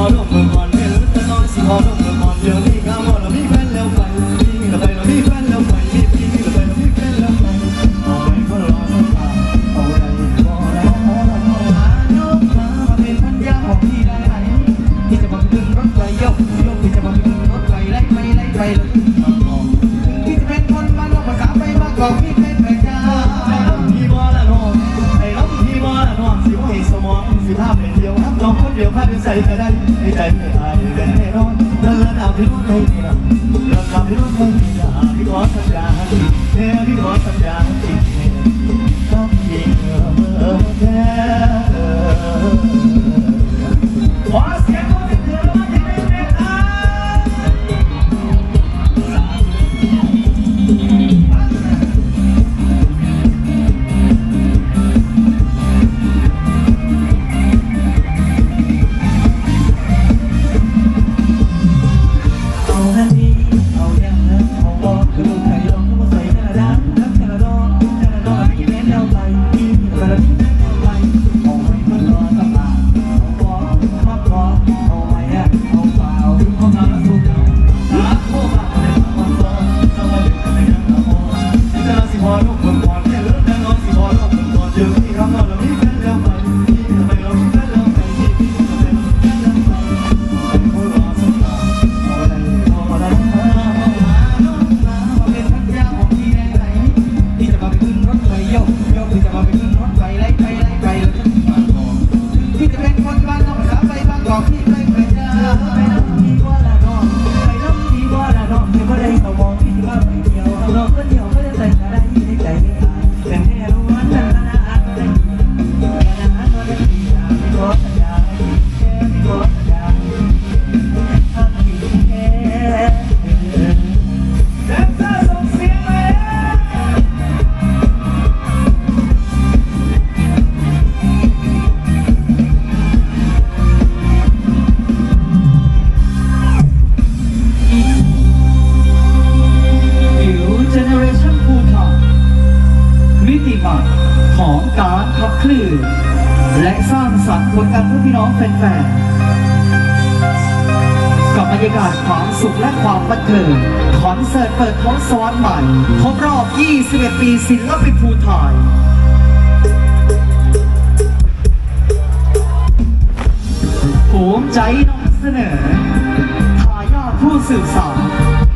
อลงเมืองก่อนเรื่องมันจะนอนสิพอลมืองก่อนเดี๋ยวนี้ข้ามอเรามีแฟนแล้วไปมีเราไปเรามีแฟนแล้วไปมีเราไปเรามีแฟนแล้วไปเอาไปก็รอสักตาเอาใจพอแล้วพอแล้วพอแล้วยมาเป็นพันยาของพี่ได้ไหมที่จะบังดึงรถไฟยกยกที่จะบังดึงรถไฟไล่ไปไล่ไปที่จะเป็นคนบ้านเราภาษาไปมาก่าน ใส่ก็ได้ให้ใจไม่อายเลยแน่นอนเดินตามที่รู้ตรนเดินตามที่รู้ตรงนี้นะพี่ขอสัญญาแค่พี่ขอสัญญาจริงๆต้องยิงเมื่อแท้ มิติใหม่ของการขับคลื่อนและสร้างสรรค์ผลงานเพื่อพี่น้องแฟนๆกับบรรยากาศความสุขและความบันเทิงคอนเสิร์ตเปิดท้องซ้อนใหม่ครบรอบ 21 ปีศิลปินภูไทยภูมใจนำเสนอทายาทผู้สื่อสาร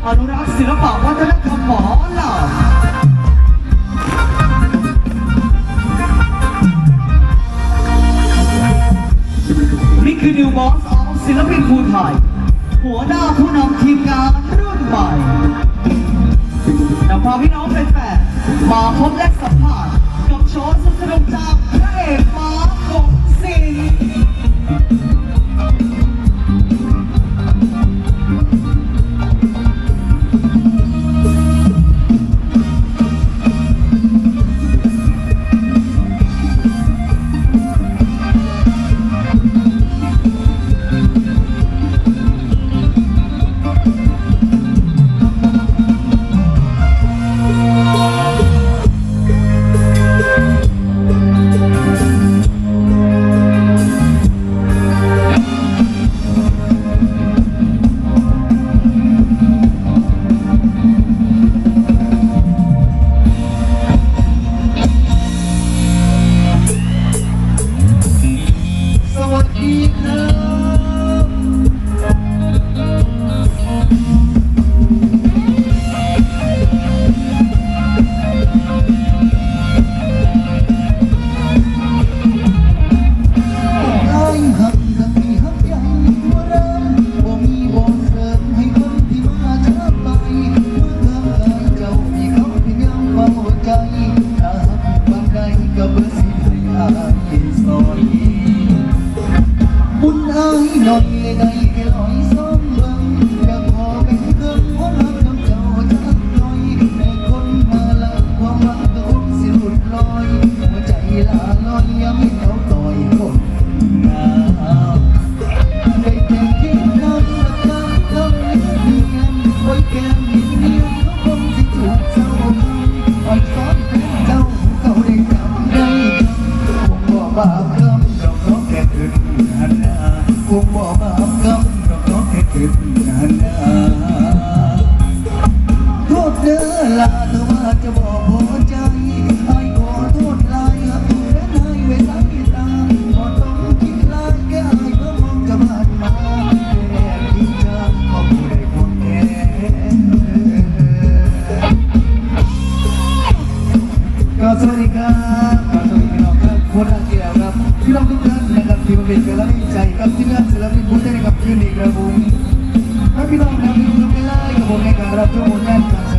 อนุรักษ์ศิลปะวัฒนธรรมหมอ คือนิวบอสของศิลปินภูไทย หัวหน้าผู้นำทีมงานรุ่นใหม่นำพาพี่น้องแฟนๆมาพบและสัมผัสกับโชว์สนุกจากพระเอกมาของสิง ไม่ใจกับที่นั่นศิลปินบุญได้กับยูนิคครับผมถ้าพี่น้องทำดีทุกเวลาก็บอกให้การรับชมผลงาน